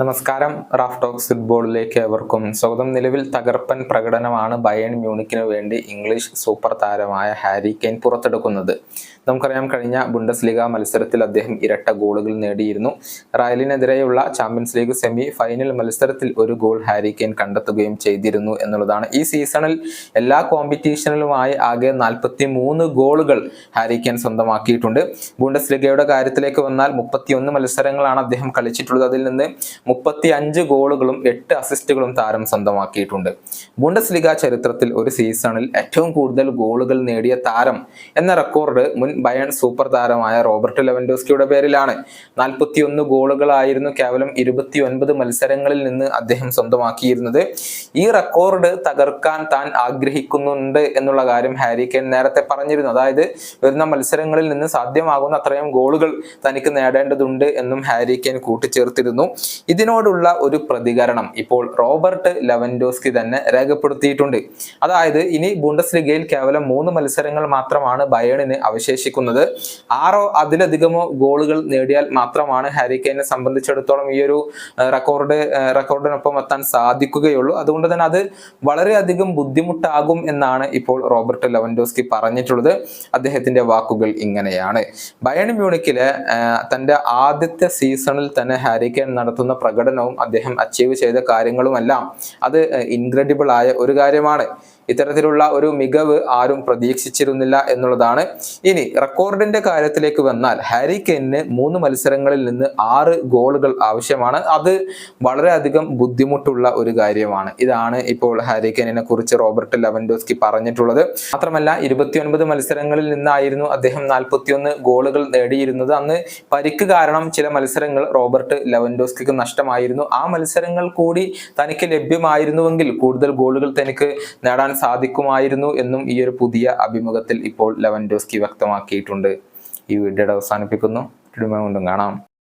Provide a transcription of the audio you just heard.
നമസ്കാരം. Raf talks ഫുട്ബോളിലേക്ക് ഏവർക്കും സ്വാഗതം. നിലവിൽ തകർപ്പൻ പ്രകടനമാണ് ബയൺ മ്യൂണിക്കിന് വേണ്ടി ഇംഗ്ലീഷ് സൂപ്പർ താരമായ ഹാരി കെയ്ൻ പുറത്തെടുക്കുന്നത്. നമുക്കറിയാം കഴിഞ്ഞ ബുണ്ടസ് ലീഗ മത്സരത്തിൽ അദ്ദേഹം ഇരട്ട ഗോളുകൾ നേടിയിരുന്നു. റയലിനെതിരെയുള്ള ചാമ്പ്യൻസ് ലീഗ് സെമി ഫൈനൽ മത്സരത്തിൽ ഒരു ഗോൾ ഹാരി കെയ്ൻ കണ്ടെത്തുകയും ചെയ്തിരുന്നു എന്നുള്ളതാണ്. ഈ സീസണിൽ എല്ലാ കോമ്പറ്റീഷനിലുമായി ആകെ നാൽപ്പത്തി മൂന്ന് ഗോളുകൾ ഹാരി കെയ്ൻ സ്വന്തമാക്കിയിട്ടുണ്ട്. ബുണ്ടസ് ലീഗയുടെ കാര്യത്തിലേക്ക് വന്നാൽ മുപ്പത്തിയൊന്ന് മത്സരങ്ങളാണ് അദ്ദേഹം കളിച്ചിട്ടുള്ളത്. അതിൽ നിന്ന് മുപ്പത്തി അഞ്ച് ഗോളുകളും എട്ട് അസിസ്റ്റുകളും താരം സ്വന്തമാക്കിയിട്ടുണ്ട്. ബുണ്ടസ് ലീഗ ചരിത്രത്തിൽ ഒരു സീസണിൽ ഏറ്റവും കൂടുതൽ ഗോളുകൾ നേടിയ താരം എന്ന റെക്കോർഡ് മുൻ ബയൺ സൂപ്പർ താരമായ റോബർട്ട് ലെവൻഡോസ്കിയുടെ പേരിലാണ്. നാൽപ്പത്തിയൊന്ന് ഗോളുകളായിരുന്നു കേവലം ഇരുപത്തി ഒൻപത് മത്സരങ്ങളിൽ നിന്ന് അദ്ദേഹം സ്വന്തമാക്കിയിരുന്നത്. ഈ റെക്കോർഡ് തകർക്കാൻ താൻ ആഗ്രഹിക്കുന്നുണ്ട് എന്നുള്ള കാര്യം ഹാരി കെൻ നേരത്തെ പറഞ്ഞിരുന്നു. അതായത് വരുന്ന മത്സരങ്ങളിൽ നിന്ന് സാധ്യമാകുന്ന അത്രയും ഗോളുകൾ തനിക്ക് നേടേണ്ടതുണ്ട് എന്നും ഹാരി കെൻ കൂട്ടിച്ചേർത്തിരുന്നു. ഇതിനോടുള്ള ഒരു പ്രതികരണം ഇപ്പോൾ റോബർട്ട് ലെവൻഡോസ്കി തന്നെ രേഖപ്പെടുത്തിയിട്ടുണ്ട്. അതായത് ഇനി ബുണ്ടസ് ലിഗയിൽ കേവലം മൂന്ന് മത്സരങ്ങൾ മാത്രമാണ് ബയേണിന് അവശേഷിക്കുന്നത്. ആറോ അതിലധികമോ ഗോളുകൾ നേടിയാൽ മാത്രമാണ് ഹാരി സംബന്ധിച്ചിടത്തോളം ഈ ഒരു റെക്കോർഡ് റെക്കോർഡിനൊപ്പം എത്താൻ സാധിക്കുകയുള്ളൂ. അതുകൊണ്ട് തന്നെ അത് വളരെയധികം ബുദ്ധിമുട്ടാകും എന്നാണ് ഇപ്പോൾ റോബർട്ട് ലെവൻഡോസ്കി പറഞ്ഞിട്ടുള്ളത്. അദ്ദേഹത്തിന്റെ വാക്കുകൾ ഇങ്ങനെയാണ്. ബയൺ മ്യൂണിക്കിലെ തന്റെ ആദ്യത്തെ സീസണിൽ തന്നെ ഹാരി നടത്തുന്ന പ്രകടനവും അദ്ദേഹം അച്ചീവ് ചെയ്ത കാര്യങ്ങളുമെല്ലാം അത് ഇൻക്രെഡിബിൾ ആയ ഒരു കാര്യമാണ്. ഇത്തരത്തിലുള്ള ഒരു മികവ് ആരും പ്രതീക്ഷിച്ചിരുന്നില്ല എന്നുള്ളതാണ്. ഇനി റെക്കോർഡിന്റെ കാര്യത്തിലേക്ക് വന്നാൽ ഹാരി കെയിന് മൂന്ന് മത്സരങ്ങളിൽ നിന്ന് ആറ് ഗോളുകൾ ആവശ്യമാണ്. അത് വളരെയധികം ബുദ്ധിമുട്ടുള്ള ഒരു കാര്യമാണ്. ഇതാണ് ഇപ്പോൾ ഹാരി കെന്നിനെ കുറിച്ച് റോബർട്ട് ലെവൻഡോസ്കി പറഞ്ഞിട്ടുള്ളത്. മാത്രമല്ല ഇരുപത്തിയൊൻപത് മത്സരങ്ങളിൽ നിന്നായിരുന്നു അദ്ദേഹം നാൽപ്പത്തിയൊന്ന് ഗോളുകൾ നേടിയിരുന്നത്. അന്ന് പരിക്ക് കാരണം ചില മത്സരങ്ങൾ റോബർട്ട് ലെവൻഡോസ്കിക്ക് നഷ്ടമായിരുന്നു. ആ മത്സരങ്ങൾ കൂടി തനിക്ക് ലഭ്യമായിരുന്നുവെങ്കിൽ കൂടുതൽ ഗോളുകൾ തനിക്ക് നേടാൻ സാധിക്കുമായിരുന്നു എന്നും ഈ ഒരു പുതിയ അഭിമുഖത്തിൽ ഇപ്പോൾ ലെവൻഡോസ്കി വ്യക്തമാക്കിയിട്ടുണ്ട്. ഈ വീഡിയോയുടെ അവസാനിപ്പിക്കുന്നു. കാണാം.